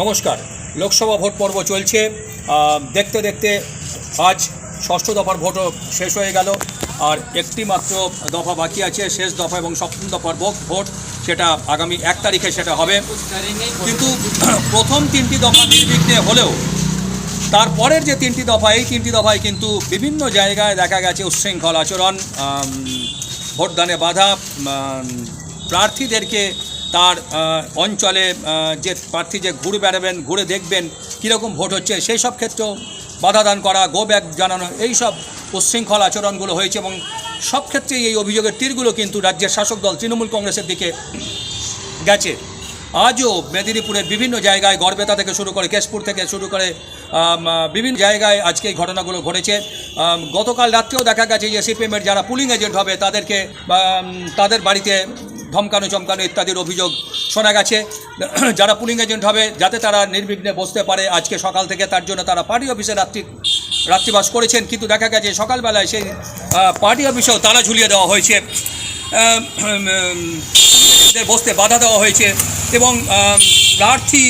নমস্কার। লোকসভা ভোট পর্ব চলছে। দেখতে দেখতে আজ ষষ্ঠ দফার ভোটও শেষ হয়ে গেল। আর একটি মাত্র দফা বাকি আছে, শেষ দফা এবং সপ্তম দফার ভোট সেটা আগামী এক তারিখে সেটা হবে। কিন্তু প্রথম তিনটি দফা নির্বিঘ্নে হলেও তারপরের যে তিনটি দফা, এই তিনটি দফায় কিন্তু বিভিন্ন জায়গায় দেখা গেছে উচ্ছৃঙ্খল আচরণ ভোটদানে বাধা প্রার্থীদেরকে তার অঞ্চলে যে প্রার্থী যে ঘুরে বেড়াবেন, ঘুরে দেখবেন, কীরকম ভোট হচ্ছে, সেই সব ক্ষেত্রেও বাধা দান করা, গো ব্যাগ জানানো, এই সব উচ্ছৃঙ্খল আচরণগুলো হয়েছে এবং সব ক্ষেত্রেই এই অভিযোগের তীরগুলো কিন্তু রাজ্যের শাসক দল তৃণমূল কংগ্রেসের দিকে গেছে। আজও মেদিনীপুরের বিভিন্ন জায়গায় গড়বেতা থেকে শুরু করে কেশপুর থেকে শুরু করে বিভিন্ন জায়গায় আজকে এই ঘটনাগুলো ঘটেছে। গতকাল রাত্রেও দেখা গেছে যে সিপিএমের যারা পুলিং এজেন্ট হবে, তাদেরকে তাদের বাড়িতে ধমকানো চমকানো ইত্যাদির অভিযোগ শোনা গেছে। যারা পুলিং এজেন্ট হবে, যাতে তারা নির্বিঘ্নে বসতে পারে, আজকে সকাল থেকে তার জন্য তারা পার্টি অফিসে রাত্রি, রাত্রিবাস করেছেন। কিন্তু দেখা গেছে, সকালবেলায় সেই পার্টি অফিসেও তারা ঝুলিয়ে দেওয়া হয়েছে। আহ, বসতে বাধা দেওয়া হয়েছে এবং প্রার্থী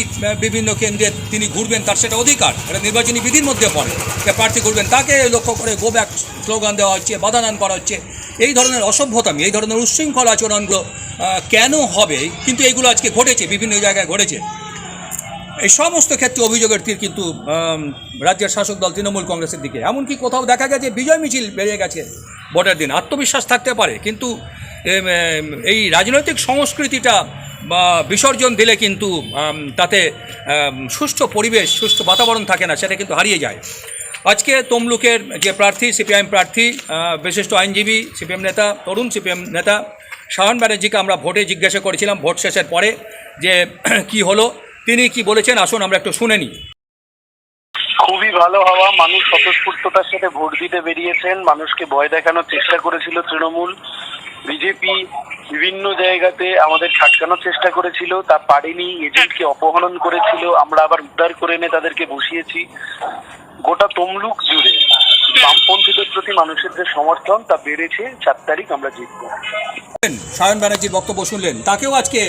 বিভিন্ন কেন্দ্রে তিনি ঘুরবেন তার সেটা অধিকার। এটা নির্বাচনী বিধির মধ্যে পড়ে। প্রার্থী ঘুরবেন তাকে লক্ষ্য করে গো ব্যাক স্লোগান দেওয়া হচ্ছে বাধা দান করা হচ্ছে। এই ধরনের অসভ্যতামি এই ধরনের উচ্ছৃঙ্খল আচরণগুলো কেন হবে? কিন্তু এইগুলো আজকে ঘটেছে বিভিন্ন জায়গায় ঘটেছে। এই সমস্ত ক্ষেত্রে অভিযোগের তীর কিন্তু রাজ্যের শাসক দল তৃণমূল কংগ্রেসের দিকে। এমনকি কোথাও দেখা গেছে বিজয় মিছিল বেড়ে গেছে ভোটের দিন। আত্মবিশ্বাস থাকতে পারে কিন্তু এই রাজনৈতিক সংস্কৃতিটা বিসর্জন দিলে কিন্তু তাতে সুষ্ঠু পরিবেশ, সুষ্ঠু বাতাবরণ থাকে না, সেটা কিন্তু হারিয়ে যায়। আজকে তমলুকের যে প্রার্থী, সিপিআইএম প্রার্থী বিশিষ্ট আইনজীবী, সিপিএম নেতা, তরুণ সিপিএম নেতা, শাহন ব্যানার্জিকে আমরা ভোটে জিজ্ঞাসা করেছিলাম ভোট শেষের পরে যে কি হলো, তিনি কি বলেছেন, আসুন আমরা একটু শুনে নিই। খুবই ভালো হওয়া, মানুষ স্বতঃস্ফূর্ততার সাথে ভোট দিতে বেরিয়েছেন, মানুষকে ভয় দেখানোর চেষ্টা করেছিল তৃণমূল। বিজেপি বিভিন্ন জায়গাতে আমাদের ছাটকানোর চেষ্টা করেছিল, তা পারেনি এজেন্টকে অপহরণ করেছিল, আমরা আবার উদ্ধার করে এনে তাদেরকে বসিয়েছি। গোটা তমলুক জুড়ে বামপন্থীদের প্রতি মানুষের যে সমর্থন, তা বেড়েছে। চার তারিখ আমরা জিতবো। সায়ন ব্যানার্জির বক্তব্য শুনলেন। তাকেও আজকে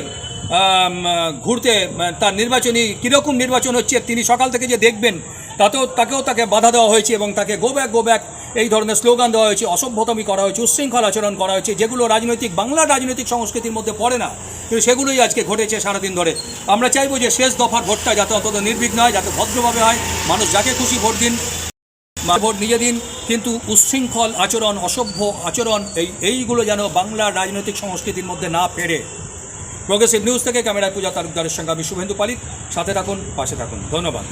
ঘুরতে, তার নির্বাচনী, কীরকম নির্বাচন হচ্ছে তিনি সকাল থেকে যে দেখবেন তাতেও তাকেও তাকে বাধা দেওয়া হয়েছে এবং তাকে গো ব্যাক গো ব্যাক এই ধরনের স্লোগান দেওয়া হয়েছে, অসভ্যতমি করা হয়েছে, উচ্ছৃঙ্খল আচরণ করা হয়েছে, যেগুলো রাজনৈতিক বাংলার রাজনৈতিক সংস্কৃতির মধ্যে পড়ে না, কিন্তু সেগুলোই আজকে ঘটেছে সারাদিন ধরে। আমরা চাইব যে শেষ দফার ভোটটা যাতে অন্তত নির্বিঘ্ন হয়, যাতে ভদ্রভাবে হয়, মানুষ যাকে খুশি ভোট দিন ভোট নিজে দিন, কিন্তু উচ্ছৃঙ্খল আচরণ, অসভ্য আচরণ, এই এইগুলো যেন বাংলার রাজনৈতিক সংস্কৃতির মধ্যে না ফেরে। প্রগ্রেসিভ নিউজ থেকে ক্যামেরায় পূজা তালুকদারের সঙ্গে আমি শুভেন্দু পালিত। সাথে থাকুন, পাশে থাকুন। ধন্যবাদ।